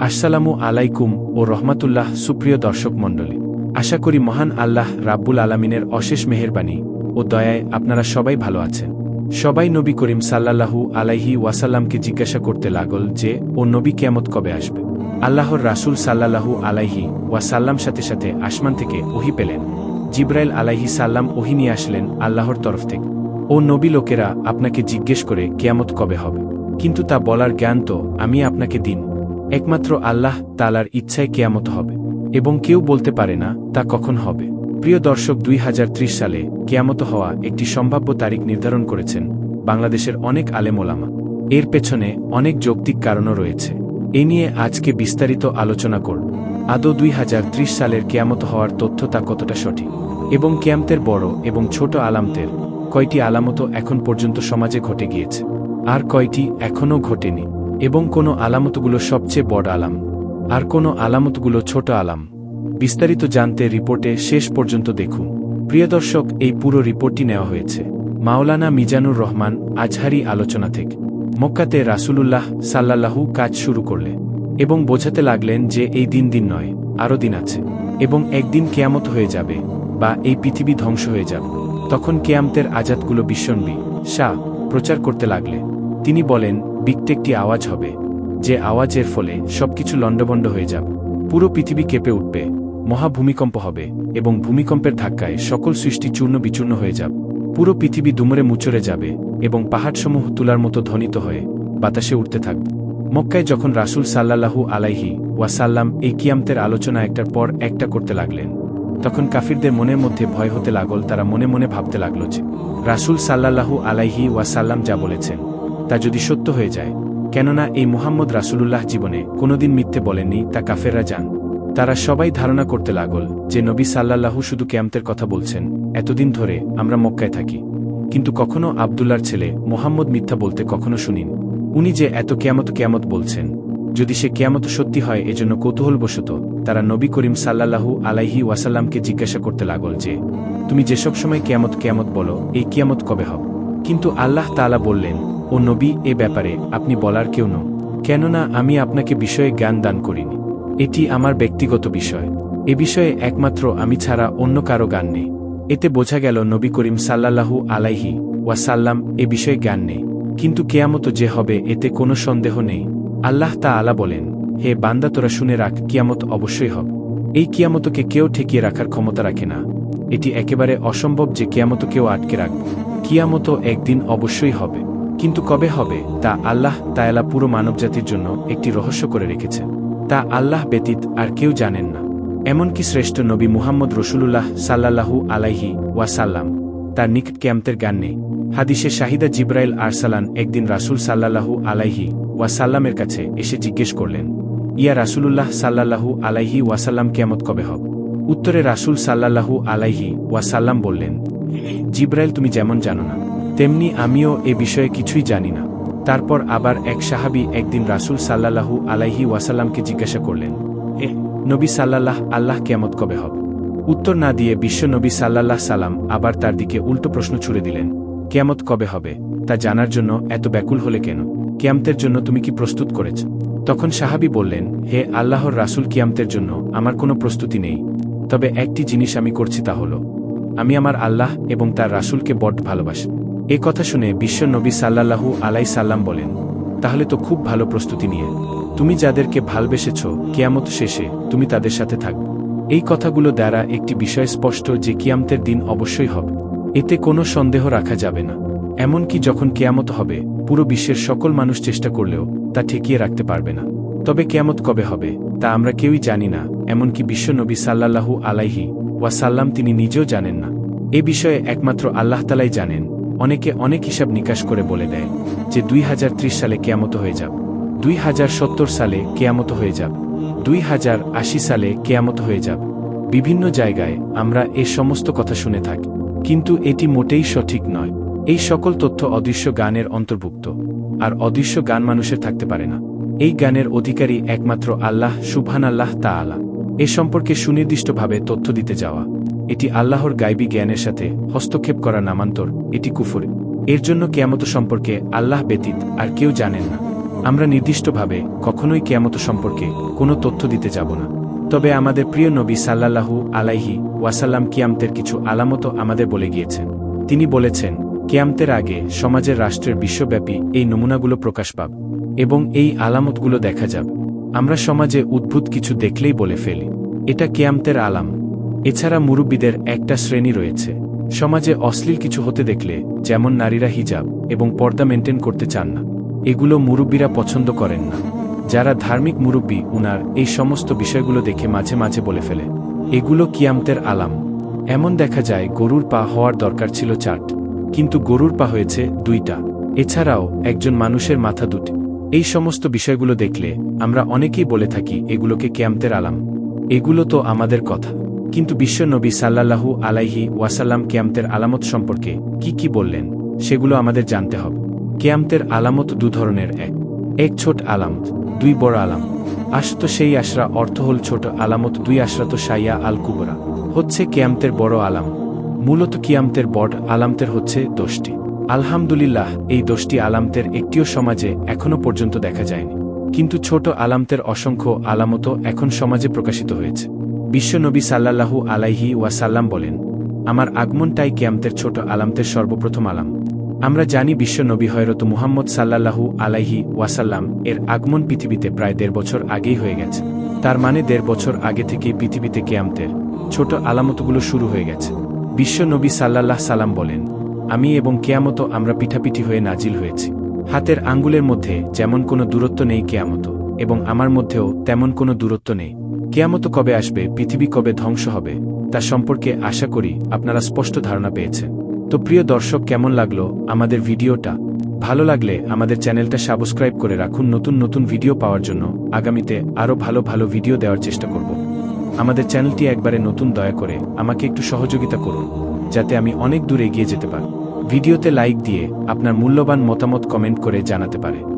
আসসালামু আলাইকুম ও রহমাতুল্লাহ, সুপ্রিয় দর্শক মণ্ডলী। আশা করি মহান আল্লাহ রাব্বুল আলামিনের অশেষ মেহেরবানি ও দয়ায় আপনারা সবাই ভালো আছেন। সবাই নবী করিম সাল্লাল্লাহু আলাইহি ওয়াসাল্লামকে জিজ্ঞাসা করতে লাগল যে, ও নবী কেমত কবে আসবে? আল্লাহর রাসূল সাল্লাল্লাহু আলাইহি ওয়াসাল্লাম সাথে সাথে আসমান থেকে ওহি পেলেন। জিব্রাইল আলাইহি সাল্লাম ওহি নিয়ে আসলেন আল্লাহর তরফ থেকে। ও নবী লোকেরা আপনাকে জিজ্ঞেস করে কেয়ামত কবে হবে? কিন্তু তা বলার জ্ঞান তো আমি আপনাকে দিন। একমাত্র আল্লাহ তালার ইচ্ছায় কেয়ামত হবে, এবং কেউ বলতে পারে না, তা কখন হবে। প্রিয় দর্শক, দুই হাজার ত্রিশ সালে কেয়ামত হওয়া একটি সম্ভাব্য তারিখ নির্ধারণ করেছেন বাংলাদেশের অনেক আলেমোলামা এর পেছনে অনেক যৌক্তিক কারণও রয়েছে। এ নিয়ে আজকে বিস্তারিত আলোচনা করব। আদৌ দুই হাজার ত্রিশ সালের কেয়ামত হওয়ার তথ্য তা কতটা সঠিক? এবং কেয়ামতের বড় এবং ছোট আলামতের কয়টি আলামত এখন পর্যন্ত সমাজে ঘটে গিয়েছে? আর কয়টি এখনও ঘটেনি? এবং কোনো আলামতগুলো সবচেয়ে বড় আলাম, আর কোনো আলামতগুলো ছোট আলাম। বিস্তারিত জানতে রিপোর্টে শেষ পর্যন্ত দেখুন। প্রিয় দর্শক, এই পুরো রিপোর্টটি নেওয়া হয়েছে। মাওলানা মিজানুর রহমান, আজহারি আলোচনা থেকে। মক্কাতে রাসূলুল্লাহ সাল্লাল্লাহু কাজ শুরু করলে এবং বোঝাতে লাগলেন যে এই দিন দিন নয়, আরও দিন আছে এবং একদিন কেয়ামত হয়ে যাবে বা এই পৃথিবী ধ্বংস হয়ে যাবে। তখন কেয়ামতের আজাদগুলো বিশ্বনবী শাহ প্রচার করতে লাগলে। তিনি বলেন বিকট একটি আওয়াজ হবে, যে আওয়াজের ফলে সবকিছু লণ্ডভণ্ড হয়ে যাবে। পুরো পৃথিবী কেঁপে উঠবে মহাভূমিকম্প হবে, এবং ভূমিকম্পের ধাক্কায় সকল সৃষ্টি চূর্ণ বিচূর্ণ হয়ে যাবে। পুরো পৃথিবী দুমরে মুচড়ে যাবে, এবং পাহাড়সমূহ তুলার মতো ধ্বনিত হয়ে বাতাসে উঠতে থাকবে। মক্কায় যখন রাসুল সাল্লাল্লাহু আলাইহি ওয়াসাল্লাম এই কিয়ামতের আলোচনা একটার পর একটা করতে লাগলেন, তখন কাফিরদের মনের মধ্যে ভয় হতে লাগল, তারা মনে মনে ভাবতে লাগল যে, রাসুল সাল্লাল্লাহু আলাইহি ওয়াসাল্লাম যা বলেছেন তা যদি সত্য হয়ে যায়, কেননা এই মুহাম্মদ রাসুলুল্লাহ জীবনে কোনোদিন মিথ্যে বলেননি তা কাফেররা যান তারা সবাই ধারণা করতে লাগল যে নবী সাল্লাল্লাহু শুধু ক্যাম্পের কথা বলছেন, এতদিন ধরে আমরা মক্কায় থাকি। কিন্তু কখনো আবদুল্লার ছেলে মোহাম্মদ মিথ্যা বলতে কখনো শুনিন। উনি যে এত কেয়ামত কেয়ামত বলছেন, যদি সে কেয়ামত সত্যি হয় এজন্য কৌতূহলবশত তারা নবী করিম সাল্লাল্লাহু আলাইহি ওয়াসাল্লামকে জিজ্ঞাসা করতে লাগল যে, তুমি যেসব সময় কেয়ামত কেয়ামত বলো, এই কিয়ামত কবে হবে? কিন্তু আল্লাহ তালা বললেন ও নবী, এ ব্যাপারে আপনি বলার কেউ নন। কেননা আমি আপনাকে বিষয়ে জ্ঞান দান করিনি। এটি আমার ব্যক্তিগত বিষয়। এ বিষয়ে একমাত্র আমি ছাড়া অন্য কারও জ্ঞান নেই। এতে বোঝা গেল নবী করিম সাল্লাল্লাহু আলাইহি ওয়াসাল্লাম এ বিষয়ে জ্ঞান নেই। কিন্তু কেয়ামত যে হবে, এতে কোনো সন্দেহ নেই। আল্লাহ তা আলা বলেন, হে বান্দা, তোরা শুনে রাখ, কিয়ামত অবশ্যই হবে। এই কিয়ামতকে কেউ ঠেকিয়ে রাখার ক্ষমতা রাখে না। এটি একেবারে অসম্ভব যে কিয়ামত কেউ আটকে রাখবে। কিয়ামত একদিন অবশ্যই হবে। কিন্তু কবে হবে, তা আল্লাহ তায়ালা পুরো মানবজাতির জন্য একটি রহস্য করে রেখেছে। তা আল্লাহ ব্যতীত আর কেউ জানেন না। এমনকি শ্রেষ্ঠ নবী মুহাম্মদ রসুলুল্লাহ সাল্লাল্লাহু আলাইহি ওয়াসাল্লাম তার নিকট ক্যাম্পের গান নেই। হাদিসে শাহিদা জিব্রাইল আরসালান একদিন রাসুল সাল্লাল্লাহু আলাইহি ওয়াসাল্লামের কাছে এসে জিজ্ঞেস করলেন, ইয়া রাসুলুল্লাহ সাল্লাল্লাহু আলাইহি ওয়াসাল্লাম কেমত কবে হব? উত্তরে রাসুল সাল্লাল্লাহু আলাইহি ওয়াসাল্লাম বললেন, জিব্রাইল তুমি যেমন জানো না। তেমনি আমিও এ বিষয়ে কিছুই জানি না। তারপর আবার এক সাহাবি একদিন রাসুল সাল্লাল্লাহু আলাইহি ওয়াসাল্লামকে জিজ্ঞাসা করলেন এ নবী সাল্লাল্লাহ, আল্লাহ কেমত কবে হবে? উত্তর না দিয়ে বিশ্ব নবী সাল্লাল্লাহ সাল্লাম আবার তার দিকে উল্টো প্রশ্ন ছুড়ে দিলেন, কেয়ামত কবে হবে? তা জানার জন্য এত ব্যাকুল হলে কেন? কিয়ামতের জন্য তুমি কি প্রস্তুত করেছ? তখন সাহাবি বললেন, হে আল্লাহর রাসুল, কিয়ামতের জন্য আমার কোনো প্রস্তুতি নেই। তবে একটি জিনিস আমি করছি তা হল, আমি আমার আল্লাহ এবং তার রাসুলকে বড ভালোবাসি। এ কথা শুনে বিশ্ব নবী সাল্লাল্লাহু আলাই সাল্লাম বলেন, তাহলে তো খুব ভালো প্রস্তুতি নিয়ে। তুমি যাদেরকে ভালবেসেছ, কিয়ামত শেষে তুমি তাদের সাথে থাক। এই কথাগুলো দ্বারা একটি বিষয় স্পষ্ট যে কিয়ামতের দিন অবশ্যই হবে। এতে কোনো সন্দেহ রাখা যাবে না। এমনকি যখন কেয়ামত হবে, পুরো বিশ্বের সকল মানুষ চেষ্টা করলেও তা ঠেকিয়ে রাখতে পারবে না। তবে কেয়ামত কবে হবে, তা আমরা কেউই জানি না, এমনকি বিশ্বনবী সাল্লাল্লাহু আলাইহি ওয়াসাল্লাম তিনি নিজেও জানেন না। এ বিষয়ে একমাত্র আল্লাহ তালাই জানেন। অনেকে অনেক হিসাব নিকাশ করে বলে দেয় যে দুই হাজার ত্রিশ সালে কেয়ামত হয়ে যাবে, দুই সালে কেয়ামত হয়ে যাবে, দুই সালে কেয়ামত হয়ে যাবে। বিভিন্ন জায়গায় আমরা এ সমস্ত কথা শুনে থাকি, কিন্তু এটি মোটেই সঠিক নয়। এই সকল তথ্য অদৃশ্য গানের অন্তর্ভুক্ত, আর অদৃশ্য গান মানুষের থাকতে পারে না। এই গানের অধিকারী একমাত্র আল্লাহ সুবহান আল্লাহ তা আলা এ সম্পর্কে সুনির্দিষ্টভাবে তথ্য দিতে যাওয়া। এটি আল্লাহর গাইবী জ্ঞানের সাথে হস্তক্ষেপ করা নামান্তর, এটি কুফরে। এর জন্য কেয়ামত সম্পর্কে আল্লাহ ব্যতীত আর কেউ জানেন না। আমরা নির্দিষ্টভাবে কখনোই কেয়ামত সম্পর্কে কোনো তথ্য দিতে যাব না। তবে আমাদের প্রিয় নবী সাল্লাল্লাহু আলাইহি ওয়াসাল্লাম কিয়ামতের কিছু আলামত আমাদের বলে গিয়েছেন। তিনি বলেছেন, কেয়ামতের আগে সমাজের রাষ্ট্রের বিশ্বব্যাপী এই নমুনাগুলো প্রকাশ পাব এবং এই আলামতগুলো দেখা যাবে। আমরা সমাজে উদ্ভুত কিছু দেখলেই বলে ফেলি। এটা কেয়ামতের আলাম। এছাড়া মুরব্বীদের একটা শ্রেণি রয়েছে। সমাজে অশ্লীল কিছু হতে দেখলে, যেমন নারীরা হিজাব এবং পর্দা মেনটেন করতে চান না, এগুলো মুরব্বীরা পছন্দ করেন না। যারা ধার্মিক মুরব্বী, উনার এই সমস্ত বিষয়গুলো দেখে মাঝে মাঝে বলে ফেলে। এগুলো কিয়ামতের আলাম। এমন দেখা যায় গরুর পা হওয়ার দরকার ছিল চাট কিন্তু গরুর পা হয়েছে দুইটা। এছাড়াও একজন মানুষের মাথা দুটি। এই সমস্ত বিষয়গুলো দেখলে আমরা অনেকেই বলে থাকি, এগুলোকে কেয়ামতের আলাম। এগুলো তো আমাদের কথা। কিন্তু বিশ্ব নবী সাল্লাল্লাহু আলাইহি ওয়াসাল্লাম কেয়ামতের আলামত সম্পর্কে কি কি বললেন, সেগুলো আমাদের জানতে হবে। কেয়ামতের আলামত দু ধরনের, এক এক ছোট আলামত, দুই বড় আলাম আশত সেই আশরা অর্থ হল ছোট আলামত, দুই আশরাত সাইয়া আল কুবরা হচ্ছে কেয়ামতের বড় আলাম। মূলত কিয়ামতের বড় আলামতের হচ্ছে দোষটি আলহামদুলিল্লাহ, এই দোষটি আলামতের একটিও সমাজে এখনও পর্যন্ত দেখা যায়নি। কিন্তু ছোট আলামতের অসংখ্য আলামতও এখন সমাজে প্রকাশিত হয়েছে। বিশ্বনবী সাল্লাল্লাহু আলাইহি ওয়াসাল্লাম বলেন, আমার আগমনটাই কিয়ামতের ছোট আলামতের সর্বপ্রথম আলাম। আমরা জানি বিশ্বনবী হয়রত মুহাম্মদ সাল্লাল্লাহু আলাইহি ওয়াসাল্লাম এর আগমন পৃথিবীতে প্রায় দেড় বছর আগেই হয়ে গেছে। তার মানে দেড় বছর আগে থেকে পৃথিবীতে কেয়ামতের ছোট আলামতগুলো শুরু হয়ে গেছে। বিশ্বনবী সাল্লাল্লাহ সাল্লাম বলেন, আমি এবং কেয়ামত আমরা পিঠাপিঠি হয়ে নাজিল হয়েছি। হাতের আঙ্গুলের মধ্যে যেমন কোনো দূরত্ব নেই কেয়ামত এবং আমার মধ্যেও তেমন কোনো দূরত্ব নেই। কেয়ামত কবে আসবে, পৃথিবী কবে ধ্বংস হবে, তা সম্পর্কে আশা করি আপনারা স্পষ্ট ধারণা পেয়েছেন। তো প্রিয় দর্শক, কেমন লাগল আমাদের ভিডিওটা? ভালো লাগলে আমাদের চ্যানেলটা সাবস্ক্রাইব করে রাখুন, নতুন নতুন ভিডিও পাওয়ার জন্য। আগামীতে আরও ভালো ভালো ভিডিও দেওয়ার চেষ্টা করব। আমাদের চ্যানেলটি একবারে নতুন দয়া করে আমাকে একটু সহযোগিতা করুন, যাতে আমি অনেক দূর এগিয়ে যেতে পারি। ভিডিওতে লাইক দিয়ে আপনার মূল্যবান মতামত কমেন্ট করে জানাতে পারে।